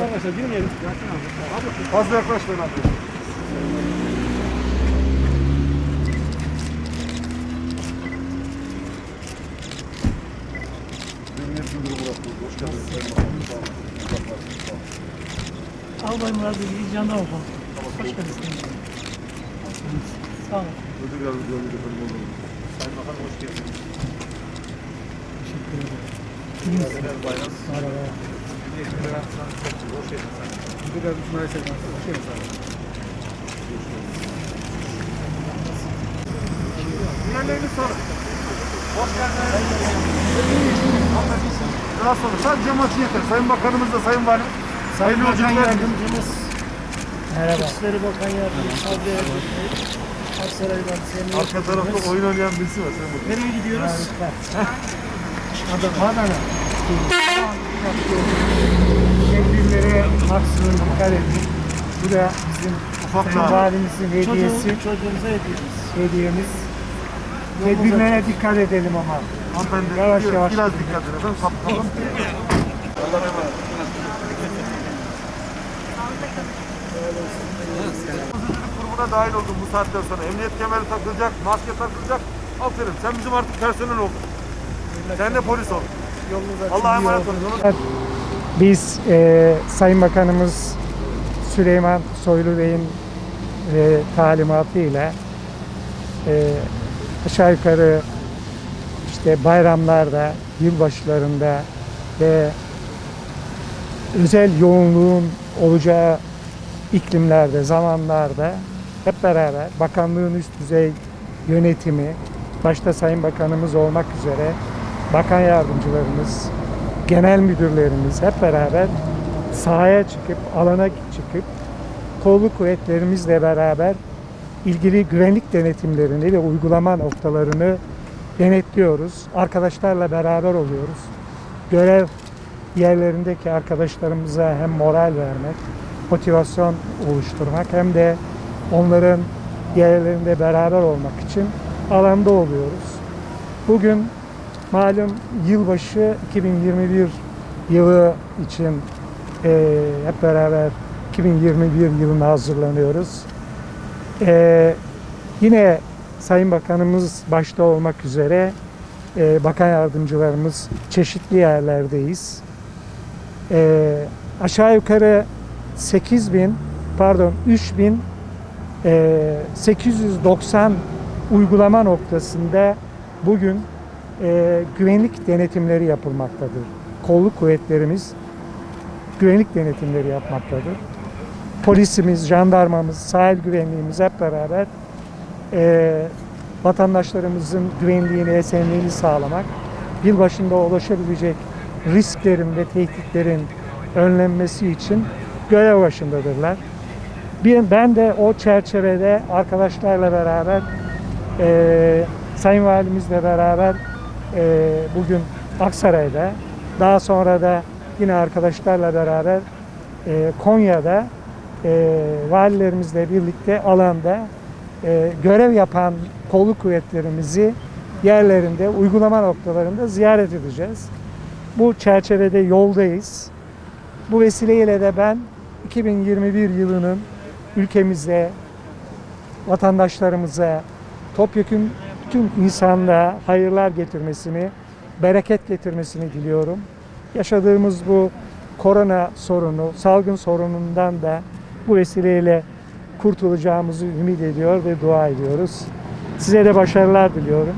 Merhaba arkadaşlar, dinleyelim. Fazla yaklaşmayın abi. Emniyet Müdürü Murat Bey, hoş geldiniz. Sayın Bakanım, sağ olun. Olsun, sağ olun. Albay Murat Bey, Canlı Oldu. Hoş geldiniz. Sağ olun. Ödül yardımcı olun efendim olur. Sayın Bakanım hoş geldiniz. Teşekkür ederim. Merhaba Bayram. Merhaba. Diğerlerini sorun. Hoş geldiniz. Daha sonra sadece maçı yeter. Sayın Bakanımız da Sayın Valim. Sayın Bakan. Yardımcımız, Merhaba. İçişleri Bakan Emniyet Arka tarafta oyun oynayan birisi var. Nereye gidiyoruz? Adana. Adana. Tedbirlere maksimum dikkat edin. Bu da bizim Ufak Valimizin hediyesi, Çocuğu, çocuğumuza hediyemiz. hediyemiz. Tedbirlere dikkat edelim ama. hanımefendi Yavaş biraz, yavaş. biraz dikkat edin efendim. Kaptanım. Allah'a emanet. Kurumuna dahil oldun bu saatten sonra. Emniyet kemeri takılacak, maske takılacak. Aferin. Sen bizim artık personel oldun. Sen de polis ol. Allah'a emanet olun. Biz e, Sayın Bakanımız Süleyman Soylu Bey'in e, talimatıyla e, aşağı yukarı işte bayramlarda, yılbaşlarında ve özel yoğunluğun olacağı iklimlerde, zamanlarda hep beraber bakanlığın üst düzey yönetimi, başta Sayın Bakanımız olmak üzere bakan yardımcılarımız, genel müdürlerimiz hep beraber sahaya çıkıp, alana çıkıp kolluk kuvvetlerimizle beraber ilgili güvenlik denetimlerini ve uygulama noktalarını denetliyoruz. Arkadaşlarla beraber oluyoruz. Görev yerlerindeki arkadaşlarımıza hem moral vermek, motivasyon oluşturmak hem de onların yerlerinde beraber olmak için alanda oluyoruz. Bugün malum yılbaşı 2021 yılı için eee, hep beraber 2021 yılına hazırlanıyoruz. Eee, yine Sayın Bakanımız başta olmak üzere eee, bakan yardımcılarımız çeşitli yerlerdeyiz. Eee, aşağı yukarı 8 bin pardon 3 bin eee, 890 uygulama noktasında bugün eee, güvenlik denetimleri yapılmaktadır. Kolluk kuvvetlerimiz güvenlik denetimleri yapmaktadır. Polisimiz, jandarmamız, sahil güvenliğimiz hep beraber eee, vatandaşlarımızın güvenliğini, esenliğini sağlamak, yılbaşında ulaşabilecek risklerin ve tehditlerin önlenmesi için görev başındadırlar. Ben de o çerçevede arkadaşlarla beraber eee Sayın Valimizle beraber eee, bugün Aksaray'da daha sonra da yine arkadaşlarla beraber eee, Konya'da eee, valilerimizle birlikte alanda eee, görev yapan kolluk kuvvetlerimizi yerlerinde, uygulama noktalarında ziyaret edeceğiz. Bu çerçevede yoldayız. Bu vesileyle de ben 2021 yılının ülkemize, vatandaşlarımıza, topyekun bütün insanlığa hayırlar getirmesini, bereket getirmesini diliyorum. Yaşadığımız bu korona sorunu, salgın sorunundan da bu vesileyle kurtulacağımızı ümit ediyor ve dua ediyoruz. Size de başarılar diliyorum.